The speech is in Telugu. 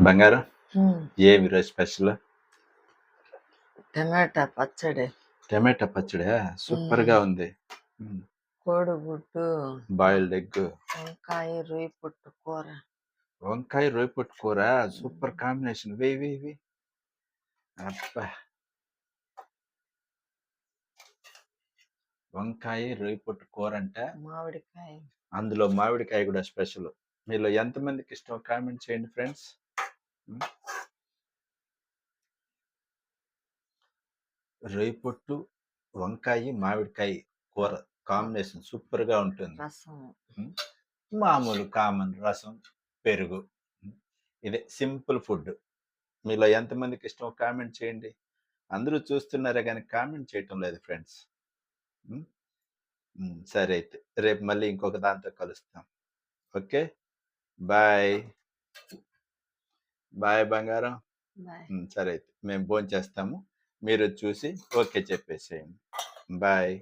బంగారం? ఏమి ఈరోజు స్పెషల్? టమాటా పచ్చడి. టమాటా పచ్చడి? సూపర్గా ఉంది. కోడిగుడ్డు. Boiled egg. వంకాయ రొయ్యి పుట్టు కూర. వంకాయ రొయ్యపొట్టు కూర? Super combination. వేయి వేయి వేయి. అబ్బా! వంకాయ రొయ్యపొట్టు కూర అంటే. మామిడికాయ. అందులో మామిడికాయ కూడా స్పెషల్. మీలో ఎంతమందికి ఇష్టం? కామెంట్ చేయండి ఫ్రెండ్స్. రొయ్యపొట్టు వంకాయ మామిడికాయ కూర కాంబినేషన్ సూపర్గా ఉంటుంది. రసం. మామూలు కామన్ రసం పెరుగు. ఇదే సింపుల్ ఫుడ్. మీలో ఎంతమందికి ఇష్టం కామెంట్ చేయండి. అందరూ చూస్తున్నారే కానీ కామెంట్ చేయటం లేదు ఫ్రెండ్స్. సరే అయితే. రేపు మళ్ళీ ఇంకొక దాంతో కలుస్తాం. ఓకే? బాయ్. బాయ్ బంగారం. సరే అయితే మేము భోజనం చేస్తాము మీరు చూసి ఓకే చెప్పేసేయండి. బాయ్.